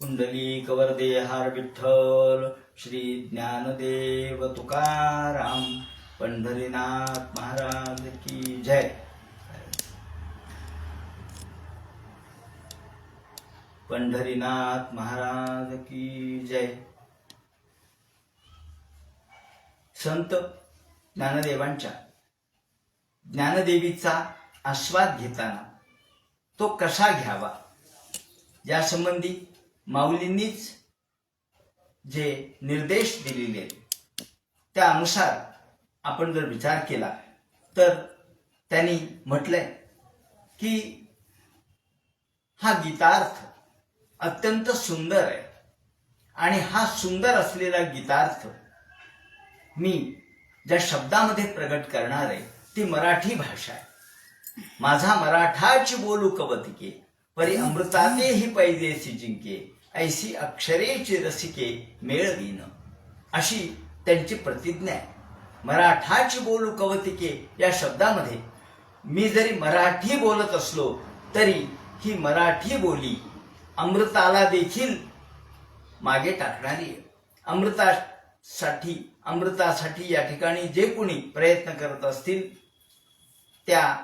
कुंडली कवरदे हार विठ्ठल श्री ज्ञानदेव तुकाराम पंढरीनाथ महाराज की जय. पंढरीनाथ महाराज की जय. संत ज्ञानदेवांच्या ज्ञानदेवीचा आस्वाद घेताना तो कसा घ्यावा? यासंबंधी माऊलींनीच जे निर्देश दिलेले आहेत, त्यानुसार आपण जर विचार केला तर त्यांनी म्हटलंय की हा गीतार्थ अत्यंत सुंदर आहे. आणि हा सुंदर असलेला गीतार्थ मी ज्या शब्दामध्ये प्रगट करणार आहे ती मराठी भाषा आहे. माझा मराठाची बोलू कवतिके परी अमृतातेही पैदेसी जिंके ऐसी अक्षरेची रसिके मेळवीन. अशी त्यांची प्रतिज्ञा आहे. मराठाची बोलू कवतिके या शब्दामध्ये मी जरी मराठी बोलत असलो तरी ही मराठी बोली अमृताला देखील मागे टाकणारी आहे. अमृतासाठी अमृतासाठी या ठिकाणी जे कोणी प्रयत्न करत असतील त्या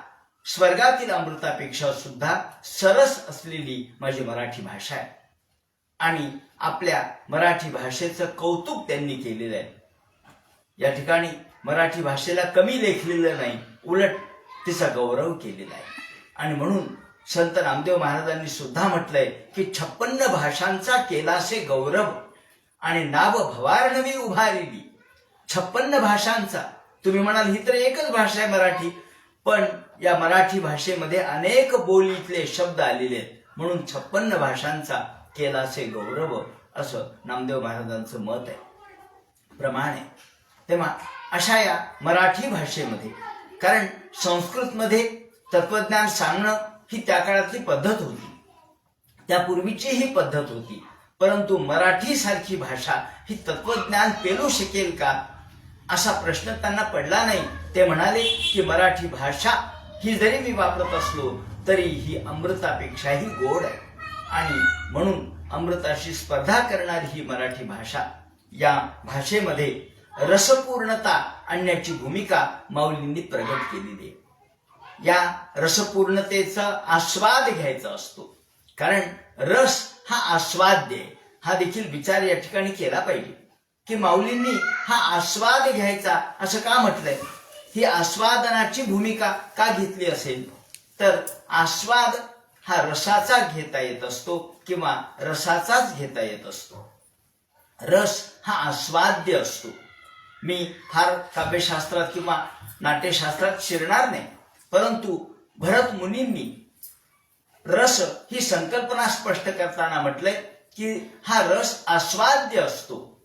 स्वर्गातील अमृतापेक्षा सुद्धा सरस असलेली माझी मराठी भाषा आहे. आणि आपल्या मराठी भाषेचं कौतुक त्यांनी केलेलं आहे. या ठिकाणी मराठी भाषेला कमी लेखलेलं नाही उलट तिचा गौरव केलेला आहे. आणि म्हणून संत रामदेव महाराजांनी सुद्धा म्हटलंय की छप्पन्न भाषांचा केलासे गौरव आणि नाव भवारणवी उभारिली. छप्पन्न भाषांचा. तुम्ही म्हणाल ही तर एकच भाषा आहे मराठी पण या मराठी भाषेमध्ये अनेक बोलीतले शब्द आलेले आहेत. म्हणून छप्पन्न भाषांचा केलासे गौरव असं नामदेव महाराजांचं मत आहे. प्रमाण आहे तेव्हा अशा या मराठी भाषेमध्ये कारण संस्कृतमध्ये तत्वज्ञान सांगणं ही त्या काळातली पद्धत होती. त्यापूर्वीची ही पद्धत होती. परंतु मराठी सारखी भाषा ही तत्वज्ञान पेलू शकेल का? असा प्रश्न त्यांना पडला नाही. ते म्हणाले की मराठी भाषा ही जरी मी वापरत असलो तरी ही अमृतापेक्षाही गोड आहे. आणि म्हणून अमृताशी स्पर्धा करणारी ही मराठी भाषा. या भाषेमध्ये रसपूर्णता आणण्याची भूमिका माऊलींनी प्रगट केलेली आहे. या रसपूर्णतेचा आस्वाद घ्यायचा असतो. कारण रस हा आस्वाद्य आहे. हा देखील विचार या ठिकाणी केला पाहिजे. की माऊलींनी हा आस्वाद घ्यायचा असं का म्हटलंय? ही आस्वादनाची भूमिका का घेतली असेल? तर आस्वाद हा रसाचा घेता येत असतो किंवा रसाचाच घेता येत असतो. रस हा आस्वाद्य असतो. मी फार काव्यशास्त्रात किंवा नाट्यशास्त्रात शिरणार नाही परंतु भरत मुनींनी रस ही संकल्पना स्पष्ट करताना म्हटलंय की हा रस आस्वाद्य असतो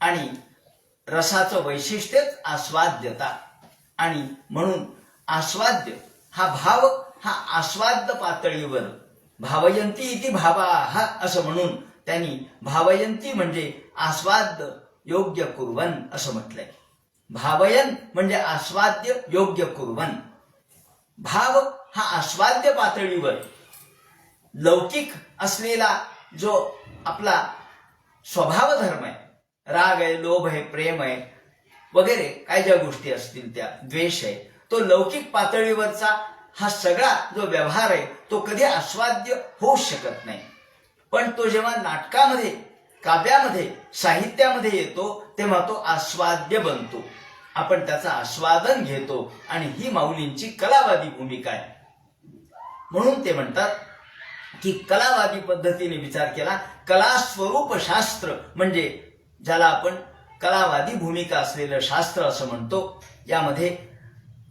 आणि रसाचं वैशिष्ट्यच आस्वाद्यता. आणि म्हणून आस्वाद्य हा भाव हा आस्वाद्य पातळीवर भावयंती इति भावा हा असं म्हणून त्यांनी भावयंती म्हणजे आस्वाद्य योग्य कुर्वन असं म्हटलंय. भावयन म्हणजे आस्वाद्य योग्य कुर्वन. भाव हा आस्वाद्य पातळीवर लौकिक असलेला जो आपला स्वभाव धर्म आहे राग आहे लोभ आहे प्रेम आहे वगैरे काय ज्या गोष्टी असतील त्या द्वेष आहे तो लौकिक पातळीवरचा हा सगळा जो व्यवहार आहे तो कधी आस्वाद्य होऊ शकत नाही. पण तो जेव्हा नाटकामध्ये काव्यामध्ये साहित्यामध्ये येतो तेव्हा तो आस्वाद्य बनतो. आपण त्याचा आस्वादन घेतो आणि ही माऊलींची कलावादी भूमिका आहे. म्हणून ते म्हणतात की कलावादी पद्धतीने विचार केला कला स्वरूप शास्त्र म्हणजे ज्याला आपण कलावादी भूमिका असलेलं शास्त्र असं म्हणतो यामध्ये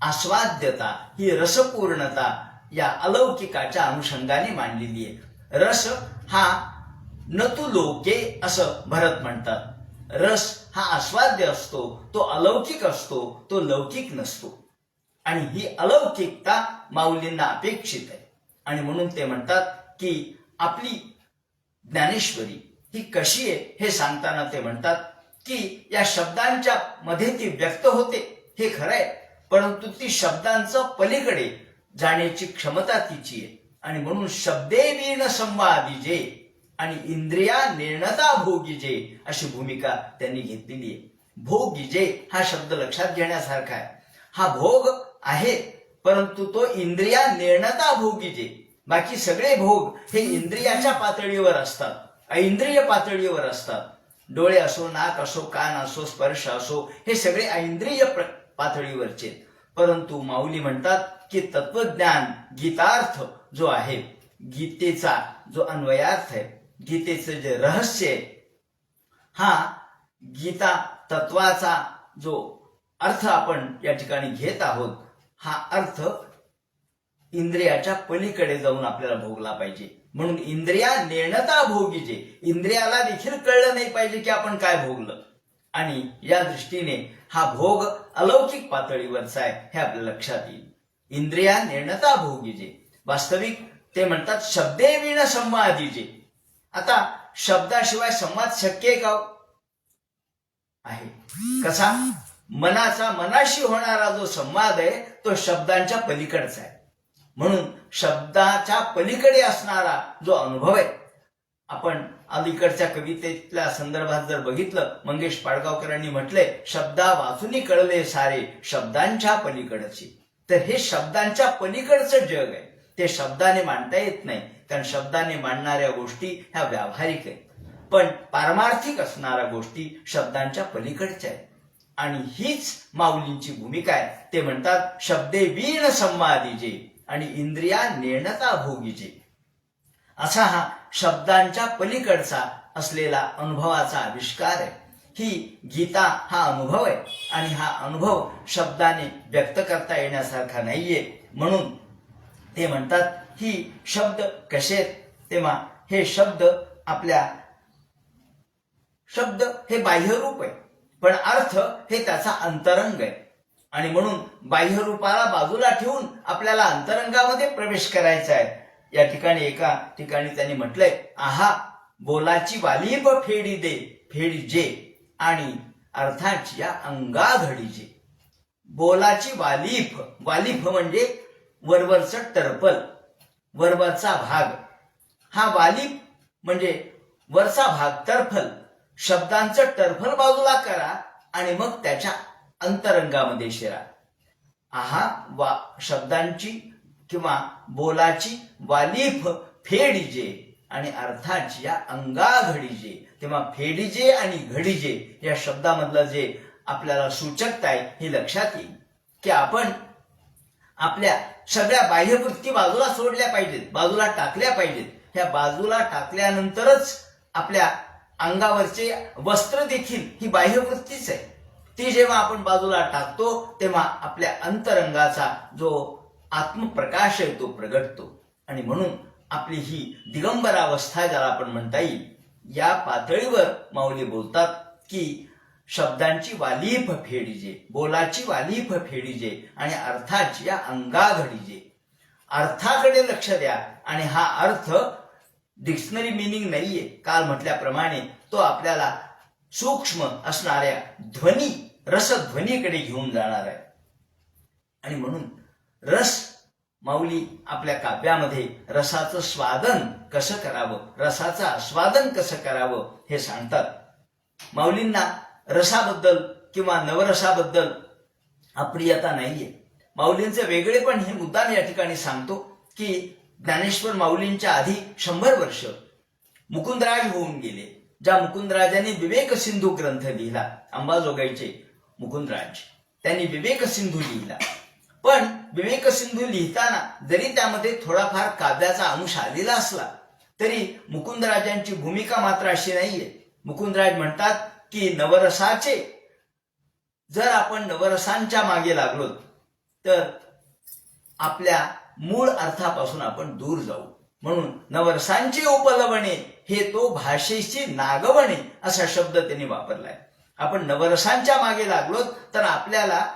आस्वाद्यता ही रसपूर्णता या अलौकिकाच्या अनुषंगाने मांडलेली आहे. रस हा नतु लोके असं भरत म्हणतात. रस हा आस्वाद्य असतो तो अलौकिक असतो तो लौकिक नसतो. आणि ही अलौकिकता माऊलींना अपेक्षित आहे. आणि म्हणून ते म्हणतात की आपली ज्ञानेश्वरी ही कशी आहे हे सांगताना ते म्हणतात की या शब्दांच्या मध्ये ती व्यक्त होते. हे खरं आहे परंतु ती शब्दांचं पलीकडे जाण्याची क्षमता तिची आहे. आणि म्हणून शब्दे वीण संवादी जे आणि इंद्रिया निर्णता भोगीजे अशी भूमिका त्यांनी घेतलेली आहे. भोगीजे हा शब्द लक्षात घेण्यासारखा आहे. हा भोग आहे परंतु तो इंद्रिया निर्णता भोगीजे बाकी सगळे भोग हे इंद्रियाच्या पातळीवर असतात. ऐंद्रिय पातळीवर असतात. डोळे असो नाक असो कान असो स्पर्श असो हे सगळे प्र- पातळीवरचे परंतु माऊली म्हणतात की तत्वज्ञान गीतार्थ जो आहे गीतेचा जो अन्वयार्थ आहे गीतेचं जे रहस्य आहे हा गीता तत्वाचा जो अर्थ आपण या ठिकाणी घेत आहोत हा अर्थ इंद्रियाच्या पलीकडे जाऊन आपल्याला भोगला पाहिजे. म्हणून इंद्रिया नेणता भोगीजे इंद्रियाला देखील कळलं नाही पाहिजे की आपण काय भोगलं. आणि या दृष्टीने हा भोग अलौकिक पातळीवरचा आहे हे आपल्या लक्षात येईल. इंद्रिया नेणता भोगीजे वास्तविक ते म्हणतात शब्दे विण संवादीचे. आता शब्दाशिवाय संवाद शक्य आहे का हो? आहे. कसा? मनाचा मनाशी होणारा जो संवाद आहे तो शब्दांच्या पलीकडचा आहे. म्हणून शब्दाच्या पलीकडे असणारा जो अनुभव आहे आपण अलीकडच्या कवितेतल्या संदर्भात जर बघितलं मंगेश पाडगावकरांनी म्हटलंय शब्दा वाचून कळले सारे शब्दांच्या पलीकडचे. तर हे शब्दांच्या पलीकडचं जग आहे. ते शब्दाने मांडता येत नाही कारण शब्दाने मांडणाऱ्या गोष्टी ह्या व्यावहारिक आहेत. पण पारमार्थिक असणाऱ्या गोष्टी शब्दांच्या पलीकडच्या आहेत. आणि हीच माऊलींची भूमिका आहे. ते म्हणतात शब्दे वीण संवादी जे आणि इंद्रिया नेणता भोगीचे. असा हा शब्दांच्या पलीकडचा असलेला अनुभवाचा आविष्कार आहे. ही गीता हा अनुभव आहे आणि हा अनुभव शब्दाने व्यक्त करता येण्यासारखा नाहीये. म्हणून ते म्हणतात ही शब्द कसे आहेत? तेव्हा हे शब्द आपल्या शब्द हे बाह्यरूप आहे. पण अर्थ हे त्याचा अंतरंग आहे. आणि म्हणून बाह्यरूपाला बाजूला ठेवून आपल्याला अंतरंगामध्ये प्रवेश करायचा आहे. या ठिकाणी एका ठिकाणी त्यांनी म्हटलंय आहा बोलाची वालीब फेडी दे फेडी जे आणि अर्थाची या अंगा घडीजे बोलाची वालीफ वालीफ म्हणजे वरवरचं टर्पल वरवरचा भाग. हा वालीफ म्हणजे वरचा भाग टर्फल. शब्दांचं टर्फल बाजूला करा आणि मग त्याच्या अंतरंगामध्ये शिरा. आहा वा शब्दांची किंवा बोलाची वालीफ फेडीजे आणि अर्थाची या अंगा घडीजे तेव्हा फेडीजे आणि घडीजे या शब्दामधलं जे आपल्याला सूचकता आहे हे लक्षात येईल. की आपण आपल्या सगळ्या बाह्यवृत्ती बाजूला सोडल्या पाहिजेत बाजूला टाकल्या पाहिजेत. ह्या बाजूला टाकल्यानंतरच आपल्या अंगावरचे वस्त्र देखील ही बाह्यवृत्तीच आहे. ती जेव्हा आपण बाजूला टाकतो तेव्हा आपल्या अंतरंगाचा जो आत्मप्रकाश आहे तो प्रगटतो. आणि म्हणून आपली ही दिगंबरावस्था ज्याला आपण म्हणता येईल या पातळीवर माऊली बोलतात की शब्दांची वालीफ फेडीजे बोलाची वालीफ फेडीजे आणि अर्थाची या अंगा घडीजे. अर्थाकडे लक्ष द्या आणि हा अर्थ डिक्शनरी मिनिंग नाहीये. काल म्हटल्याप्रमाणे तो आपल्याला सूक्ष्म असणाऱ्या ध्वनी रसध्वनीकडे घेऊन जाणार आहे. आणि म्हणून रस माऊली आपल्या काव्यामध्ये रसाचं स्वादन कसं करावं रसाचं आस्वादन कसं करावं हे सांगतात. माऊलींना रसाबद्दल किंवा नवरसाबद्दल अप्रियता नाहीये. माऊलींचे वेगळे पण हे मुद्दाम या ठिकाणी सांगतो की ज्ञानेश्वर माऊलींच्या आधी शंभर वर्ष मुकुंदराज होऊन गेले. ज्या मुकुंदराजांनी विवेक सिंधू ग्रंथ लिहिला अंबाजोगाईचे. मुकुंदराज. त्यांनी विवेक सिंधू लिहिला. पण विवेक सिंधू लिहिताना जरी त्यामध्ये थोडाफार काव्याचा अंश आलेला असला तरी मुकुंदराजांची भूमिका मात्र अशी नाहीये. मुकुंदराज म्हणतात की नवरसाचे जर आपण नवरसांच्या मागे लागलो तर आपल्या मूळ अर्थापासून आपण दूर जाऊ. म्हणून नवरसांचे उपलबणे हे तो भाषेची नागवणे असा शब्द त्यांनी वापरलाय. आपण नवरसांच्या मागे लागलो तर आपल्याला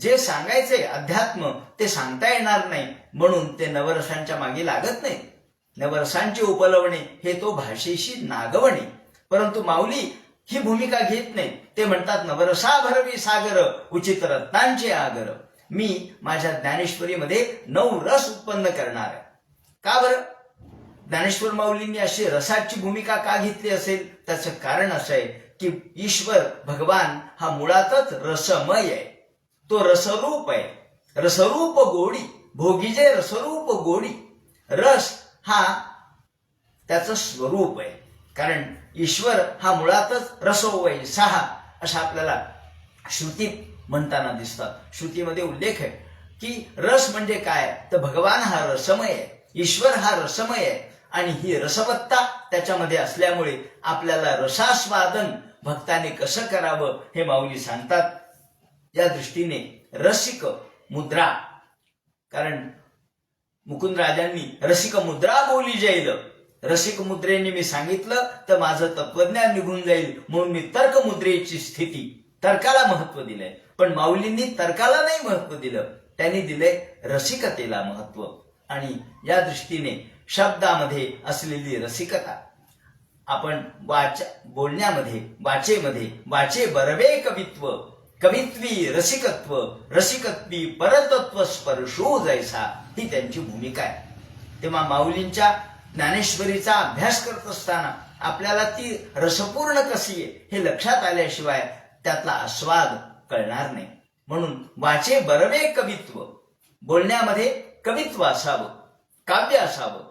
जे सांगायचे अध्यात्म ते सांगता येणार नाही. म्हणून ते नवरसांच्या मागे लागत नाही. नवरसांची उपलवणे हे तो भाषेशी नागवणे. परंतु माऊली ही भूमिका घेत नाही. ते म्हणतात नवरसा भरवी सागर उचित रत्नांचे आगर. मी माझ्या ज्ञानेश्वरीमध्ये नऊ रस उत्पन्न करणार आहे. का बरं? ज्ञानेश्वर माऊलींनी अशी रसाची भूमिका का घेतली असेल? त्याचं कारण असं आहे की ईश्वर भगवान हा मुळातच रसमय आहे. तो रसरूप आहे. रसरूप गोडी भोगीजे रसरूप गोडी. रस हा त्याचं स्वरूप आहे. कारण ईश्वर हा मुळातच रसोवय सहा अशा आपल्याला श्रुती म्हणताना दिसतात. श्रुतीमध्ये उल्लेख आहे की रस म्हणजे काय? तर भगवान हा रसमय आहे. ईश्वर हा रसमय आहे. आणि ही रसवत्ता त्याच्यामध्ये असल्यामुळे आपल्याला रसास्वादन भक्ताने कसं करावं हे माऊली सांगतात. या दृष्टीने रसिक मुद्रा. कारण मुकुंद राजांनी रसिक मुद्रा बोली जाईल. रसिक मुद्रेने मी सांगितलं तर माझं तत्वज्ञान निघून जाईल. म्हणून मी तर्क मुद्रेची स्थिती तर्काला महत्त्व दिलंय. पण माऊलींनी तर्काला नाही महत्त्व दिलं. त्यांनी दिलंय रसिकतेला महत्त्व. आणि या दृष्टीने शब्दामध्ये असलेली रसिकता. आपण वाच बोलण्यामध्ये वाचेमध्ये वाचे बरवे कवित्व कवित्वी रसिकत्व रसिकत्वी परतत्व स्पर्शो जैसा ही त्यांची भूमिका आहे. तेव्हा माऊलींच्या ज्ञानेश्वरीचा अभ्यास करत असताना आपल्याला ती रसपूर्ण कशी आहे हे लक्षात आल्याशिवाय त्यातला आस्वाद कळणार नाही. म्हणून वाचे बरवे कवित्व बोलण्यामध्ये कवित्व असावं काव्य असावं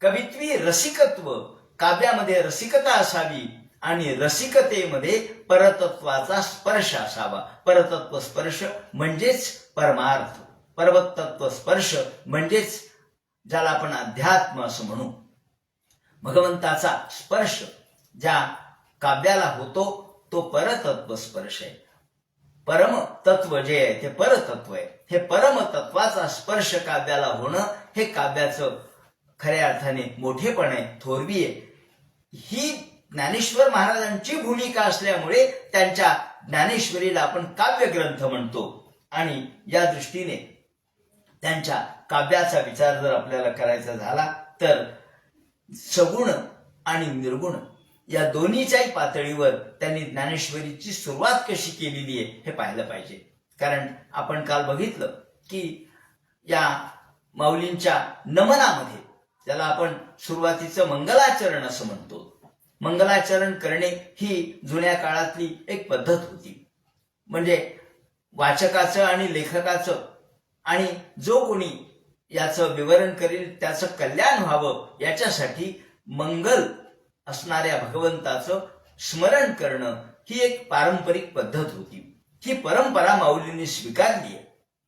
कवित्वी रसिकत्व काव्यामध्ये रसिकता असावी आणि रसिकतेमध्ये परतत्वाचा स्पर्श असावा. परतत्व स्पर्श म्हणजेच परमार्थ. परमतत्व स्पर्श म्हणजेच ज्याला आपण अध्यात्म असं म्हणू. भगवंताचा स्पर्श ज्या काव्याला होतो तो परतत्व स्पर्श आहे. परम तत्व जे आहे ते परतत्व आहे. हे परमतत्वाचा स्पर्श काव्याला होणं हे काव्याचं खऱ्या अर्थाने मोठेपण आहे थोरवी आहे. ही ज्ञानेश्वर महाराजांची भूमिका असल्यामुळे त्यांच्या ज्ञानेश्वरीला आपण काव्य ग्रंथ म्हणतो. आणि या दृष्टीने त्यांच्या काव्याचा विचार जर आपल्याला करायचा झाला तर सगुण आणि निर्गुण या दोन्हीच्याही पातळीवर त्यांनी ज्ञानेश्वरीची सुरुवात कशी केलेली आहे हे पाहिलं पाहिजे. कारण आपण काल बघितलं की या माऊलींच्या नमनामध्ये ज्याला आपण सुरुवातीचं मंगलाचरण असं म्हणतो. मंगलाचरण करणे ही जुन्या काळातली एक पद्धत होती. म्हणजे वाचकाचं आणि लेखकाचं आणि जो कोणी याचं विवरण करील त्याचं कल्याण व्हावं याच्यासाठी मंगल असणाऱ्या भगवंताचं स्मरण करणं ही एक पारंपरिक पद्धत होती. ही परंपरा माऊलींनी स्वीकारली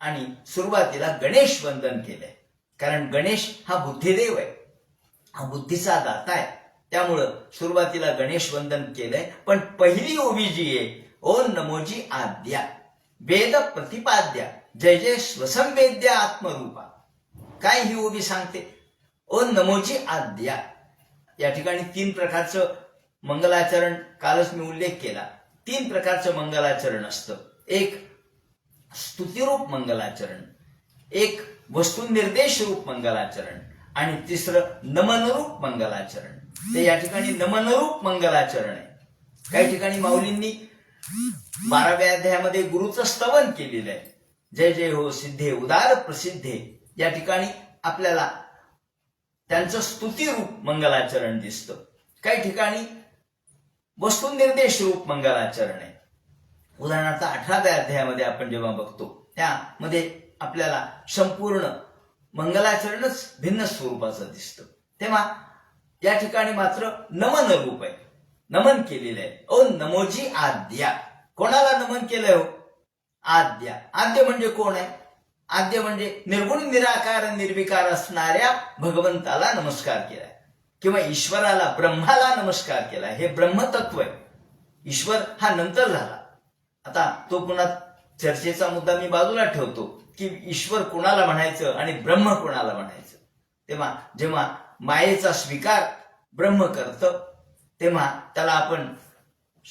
आणि सुरुवातीला गणेश वंदन केलंय. कारण गणेश हा बुद्धिदेव आहे. हा बुद्धीचा दाता आहे. त्यामुळं सुरुवातीला गणेश वंदन केलंय पण पहिली ओबी जी आहे. ओ नमोजी आद्या. वेद प्रतिपाद्या. जय जय स्वसंवेद्य आत्मरूपा. काय ही ओबी सांगते? ओ नमोजी आद्या. या ठिकाणी तीन प्रकारचं मंगलाचरण कालच मी उल्लेख केला. तीन प्रकारचं मंगलाचरण असतं. एक स्तुतिरूप मंगलाचरण. एक वस्तुनिर्देश रूप मंगलाचरण आणि तिसरं नमनरूप मंगलाचरण. ते या ठिकाणी नमनरूप मंगलाचरण आहे. काही ठिकाणी माऊलींनी बाराव्या अध्यायामध्ये गुरुचं स्तवन केलेलं आहे. जय जय हो सिद्धे उदार प्रसिद्धे. या ठिकाणी आपल्याला त्यांचं स्तुतिरूप मंगलाचरण दिसतं. काही ठिकाणी वस्तुनिर्देश रूप मंगलाचरण आहे. उदाहरणार्थ अठराव्या अध्यायामध्ये आपण जेव्हा बघतो त्यामध्ये आपल्याला संपूर्ण मंगलाचरणच भिन्न स्वरूपाचं दिसतं. तेव्हा या ठिकाणी मात्र नमन रूप आहे. नमन केलेलं आहे. ओ नमोजी आद्या. कोणाला नमन केलंय हो? आद्या. आद्य म्हणजे कोण आहे? आद्य म्हणजे निर्गुण निराकार निर्विकार असणाऱ्या भगवंताला नमस्कार केलाय. किंवा ईश्वराला ब्रह्माला नमस्कार केला हे ब्रह्मतत्व आहे. ईश्वर हा नंतर झाला. आता तो पुन्हा चर्चेचा मुद्दा मी बाजूला ठेवतो की ईश्वर कोणाला म्हणायचं आणि ब्रह्म कोणाला म्हणायचं? तेव्हा जेव्हा मायेचा स्वीकार ब्रह्म करतं तेव्हा त्याला आपण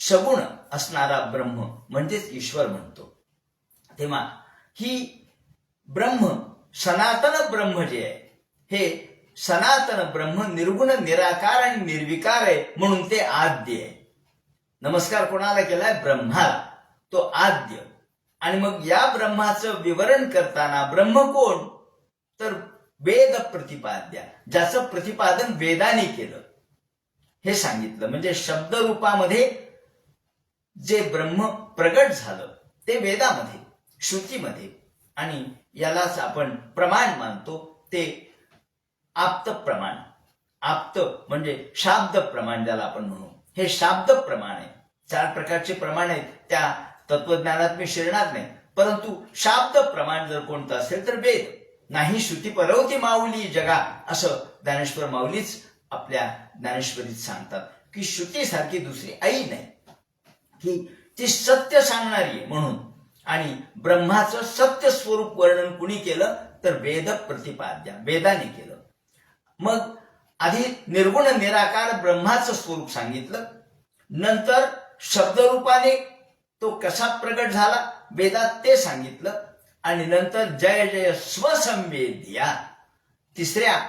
सगुण असणारा ब्रह्म म्हणजेच ईश्वर म्हणतो. तेव्हा ही ब्रह्म सनातन ब्रह्म जे आहे हे सनातन ब्रह्म निर्गुण निराकार आणि निर्विकार आहे म्हणून ते आद्य आहे. नमस्कार कोणाला केलाय? ब्रह्माला. तो आद्य. आणि मग या ब्रह्माचं विवरण करताना ब्रह्म कोण? तर वेद प्रतिपाद्या. ज्याचं प्रतिपादन वेदाने केलं. हे सांगितलं. म्हणजे शब्द रूपामध्ये जे ब्रह्म प्रगट झालं ते वेदामध्ये श्रुतीमध्ये. आणि यालाच आपण प्रमाण मानतो. ते आप्त प्रमाण. आप्त म्हणजे शाब्द प्रमाण ज्याला आपण म्हणू. हे शाब्द प्रमाण आहे. चार प्रकारचे प्रमाण आहेत. त्या तत्वज्ञानात मी शिरणार नाही. परंतु शाब्द प्रमाण जर कोणतं असेल तर वेद. नाही श्रुती परवती माऊली जगा असं ज्ञानेश्वर माऊलीच आपल्या ज्ञानेश्वरीत सांगतात. की श्रुतीसारखी दुसरी आई नाही. की ती सत्य सांगणारी आहे म्हणून. आणि ब्रह्माचं सत्य स्वरूप वर्णन कुणी केलं? तर वेद प्रतिपाद्या वेदाने केलं. मग आधी निर्गुण निराकार ब्रह्माचं स्वरूप सांगितलं. नंतर शब्दरूपाने तो कसा प्रगट झाला? वेदात ते सांगितलं. आणि नंतर जय जय स्वसंवेद्या. तिसऱ्या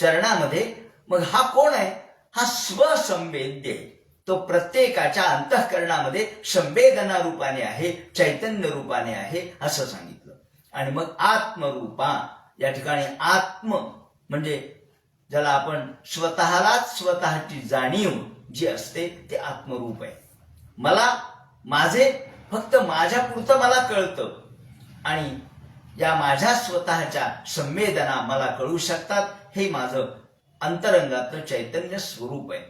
चरणामध्ये मग हा कोण आहे? हा स्वसंवेद्य आहे. तो प्रत्येकाच्या अंतःकरणामध्ये संवेदना रूपाने आहे चैतन्य रूपाने आहे असं सांगितलं. आणि मग आत्मरूपा या ठिकाणी आत्म म्हणजे ज्याला आपण स्वतःलाच स्वतःची जाणीव जी असते ते आत्मरूप आहे. मला माझे फक्त माझ्या पुरतं मला कळतं. आणि या माझ्या स्वतःच्या संवेदना मला कळू शकतात हे माझं अंतरंगातलं चैतन्य स्वरूप आहे.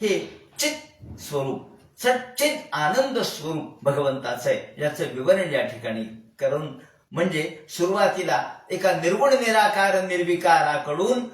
हे चित स्वरूप सच्चित आनंद स्वरूप भगवंताचं आहे. याचं विवरण या ठिकाणी करून म्हणजे सुरुवातीला एका निर्गुण निराकार निर्विकाराकडून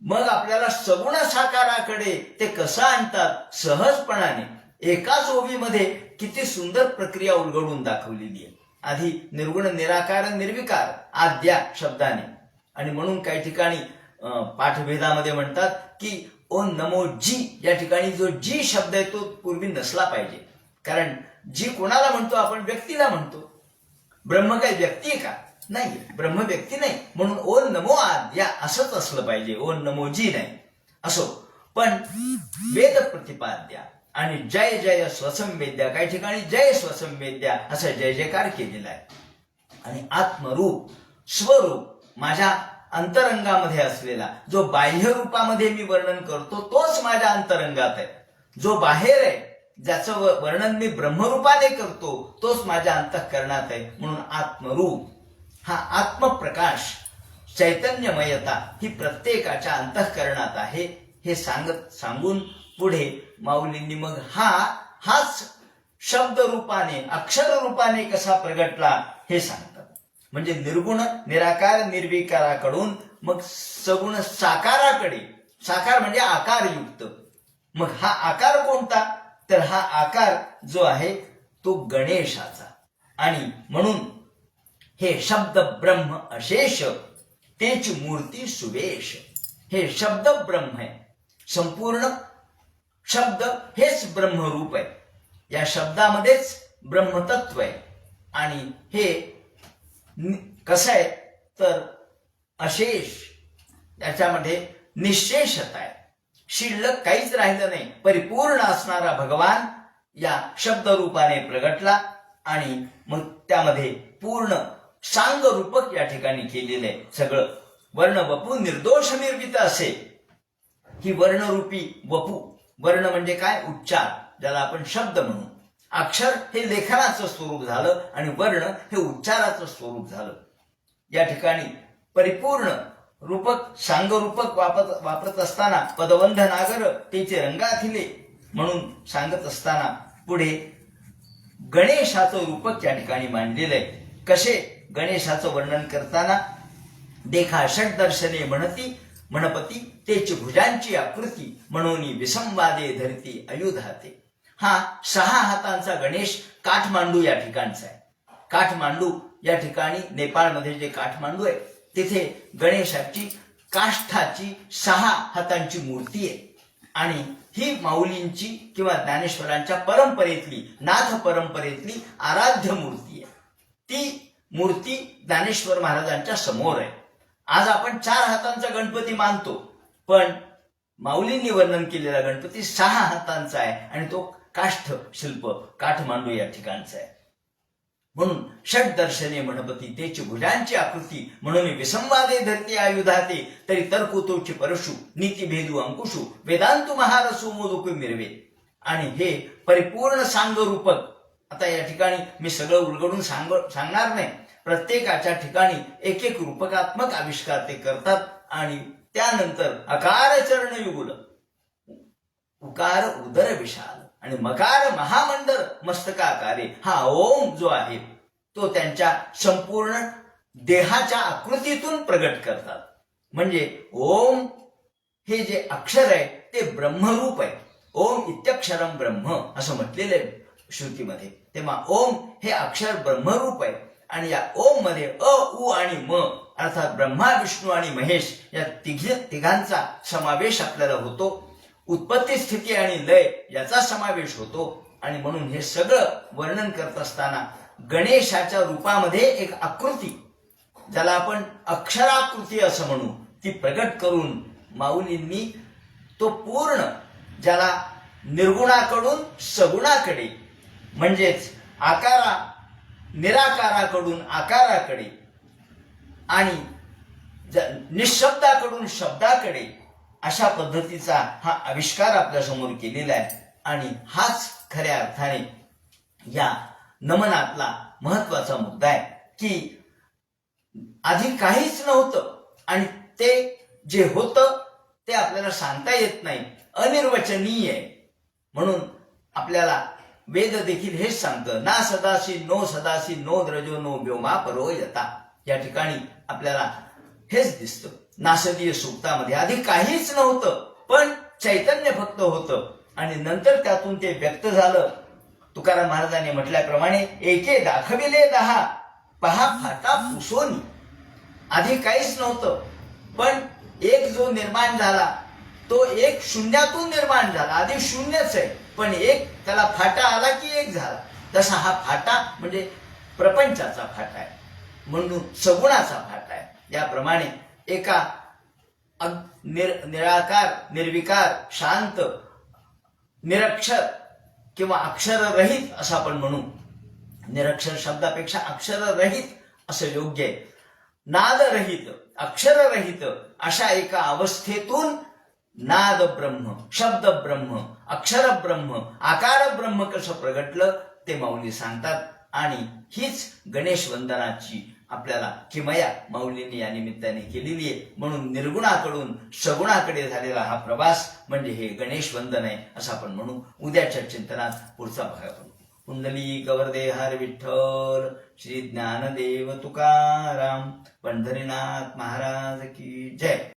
मग आपल्याला सगुण साकाराकडे ते कसं आणतात? सहजपणाने. एकाच ओवीमध्ये किती सुंदर प्रक्रिया उलगडून दाखवलेली आहे. आधी निर्गुण निराकार निर्विकार आद्या शब्दाने. आणि म्हणून काही ठिकाणी अं, पाठभेदामध्ये म्हणतात की ओ नमो जी या ठिकाणी जो जी शब्द आहे तो पूर्वी नसला पाहिजे. कारण जी कोणाला म्हणतो आपण व्यक्तीला म्हणतो. ब्रह्म काय व्यक्ती आहे का? नाही ब्रह्म व्यक्ती नाही. म्हणून ओ नमो आद्या असंच असलं पाहिजे. ओ नमो जी नाही. असो. पण वेद प्रतिपाद्या. आणि जय जय स्वसंवेद्या काही ठिकाणी जय स्वसंवेद्या असा जय जयकार केलेला आहे. आणि आत्मरूप स्वरूप माझ्या अंतरंगामध्ये असलेला जो बाह्य रूपामध्ये मी वर्णन करतो तोच माझ्या अंतरंगात आहे. जो बाहेर आहे ज्याचं वर्णन मी ब्रह्मरूपाने करतो तोच माझ्या अंतःकरणात आहे. म्हणून आत्मरूप हा आत्मप्रकाश चैतन्यमयता ही प्रत्येकाच्या अंतःकरणात आहे हे सांगत सांगून पुढे माऊलींनी मग हा हाच शब्द रूपाने अक्षर रूपाने कसा प्रगटला हे सांगतात. म्हणजे निर्गुण निराकार निर्विकाराकडून मग सगुण साकाराकडे साकार म्हणजे आकारयुक्त. मग हा आकार कोणता? तर हा आकार जो आहे तो गणेशाचा. आणि म्हणून हे शब्द ब्रह्म अशेष तेच मूर्ती सुवेश हे शब्द ब्रह्म आहे. संपूर्ण शब्द हेच ब्रह्मरूप आहे. या शब्दामध्येच ब्रह्मतत्व आहे. आणि हे कसं आहे? तर अशेष त्याच्यामध्ये निशेषता आहे. शिल्लक काहीच राहिलं नाही. परिपूर्ण असणारा भगवान या शब्दरूपाने प्रगटला आणि मग त्यामध्ये पूर्ण सांग रूपक या ठिकाणी केलेलं आहे. सगळं वर्ण वपू निर्दोष निर्मित असे. ही वर्णरूपी वपू वर्ण म्हणजे काय? उच्चार ज्याला आपण शब्द म्हणू. अक्षर हे लेखनाचं स्वरूप झालं आणि वर्ण हे उच्चाराचं स्वरूप झालं. या ठिकाणी परिपूर्ण रूपक सांगरूपक वापरत वापरत असताना पदवंध नागर त्याचे रंगाथिले म्हणून सांगत असताना पुढे गणेशाचं रूपक या ठिकाणी मांडलेलं आहे कसे? गणेशाचं वर्णन करताना देखा षट दर्शने म्हणती म्हणपती तेच भुजांची आकृती म्हणून विसंवादे धरती अयुधाते. हा सहा हातांचा गणेश काठमांडू या ठिकाणचा आहे. काठमांडू या ठिकाणी नेपाळमध्ये जे काठमांडू आहे तिथे गणेशाची काष्ठाची सहा हातांची मूर्ती आहे. आणि ही माऊलींची किंवा ज्ञानेश्वरांच्या परंपरेतली नाथ परंपरेतली आराध्य मूर्ती आहे. ती मूर्ती ज्ञानेश्वर महाराजांच्या समोर आहे. आज आपण चार हातांचा गणपती मानतो पण माऊलींनी वर्णन केलेला गणपती सहा हातांचा आहे आणि तो काष्ठ शिल्प काठमांडू या ठिकाणचा आहे. म्हणून षट दर्शने म्हणपती तेची भुजांची आकृती म्हणून विसंवादे धरती आयुधाते तरी तर्कुतोची परशु नीती भेदू अंकुशू वेदांतु महारसू मोदुकू मिरवे. आणि हे परिपूर्ण सांग रूपक आता या ठिकाणी मी सगळं उलगडून सांग सांगणार नाही. प्रत्येकाच्या ठिकाणी एक एक रूपकात्मक आविष्कार ते करतात आणि त्यानंतर अकार चरण युगुल उकार उदर विशाल आणि मकार महामंडळ मस्तकाकारे हा ओम जो आहे तो त्यांच्या संपूर्ण देहाच्या आकृतीतून प्रगट करतात. म्हणजे ओम हे जे अक्षर आहे ते ब्रह्मरूप आहे. ओम इत्यक्षरम ब्रह्म असं म्हटलेलं आहे श्रुतीमध्ये. तेव्हा ओम हे अक्षर ब्रह्मरूप आहे. आणि या ओममध्ये अ उ आणि म अर्थात ब्रह्मा विष्णू आणि महेश या तिघे तिघांचा समावेश आपल्याला होतो. उत्पत्ती स्थिती आणि लय याचा समावेश होतो. आणि म्हणून हे सगळं वर्णन करत असताना गणेशाच्या रूपामध्ये एक आकृती ज्याला आपण अक्षराकृती असं म्हणू ती प्रकट करून माऊलींनी तो पूर्ण ज्याला निर्गुणाकडून सगुणाकडे म्हणजेच आकारा निराकाराकडून आकाराकडे आणि निशब्दाकडून शब्दाकडे अशा पद्धतीचा हा आविष्कार आपल्यासमोर केलेला आहे. आणि हाच खऱ्या अर्थाने या नमनातला महत्त्वाचा मुद्दा आहे की आधी काहीच नव्हतं आणि ते जे होतं ते आपल्याला सांगता येत नाही. अनिर्वचनीय आहे. म्हणून आपल्याला वेद देखील हेच सांगतं ना सदाशी नो सदाशी नो द्रजो नो व्योमा परो यता या ठिकाणी आपल्याला हेच दिसतं. नासदीय सुक्तामध्ये आधी काहीच नव्हतं पण चैतन्य फक्त होतं. आणि नंतर त्यातून ते व्यक्त झालं. तुकाराम महाराजांनी म्हटल्याप्रमाणे एके दाखविले दहा पहा फाटा पुसोनी. आधी काहीच नव्हतं पण एक जो निर्माण झाला तो एक शून्यातून निर्माण झाला. आधी शून्यच आहे. पण एक त्याला फाटा आला की एक झाला. तसा हा फाटा म्हणजे प्रपंचाचा फाटा आहे. म्हणून सगुणाचा फाटा आहे. याप्रमाणे एका निर निराकार निर्विकार शांत निरक्षर किंवा अक्षररहित असं आपण म्हणू. निरक्षर शब्दापेक्षा अक्षररहित असं योग्य आहे. नादरहित अक्षररहित अशा एका अवस्थेतून नाद ब्रह्म शब्द ब्रह्म अक्षर ब्रह्म आकार ब्रह्म कसं प्रगटलं ते माऊली सांगतात. आणि हीच गणेश वंदनाची आपल्याला किमया माऊलीने या निमित्ताने केलेली आहे. म्हणून निर्गुणाकडून सगुणाकडे झालेला हा प्रवास म्हणजे हे गणेश वंदन आहे असं आपण म्हणू. उद्याच्या चिंतनात पुढचा भाग आपण कुंडली कवरदे हर विठ्ठल श्री ज्ञानदेव तुकाराम पंढरीनाथ महाराज की जय.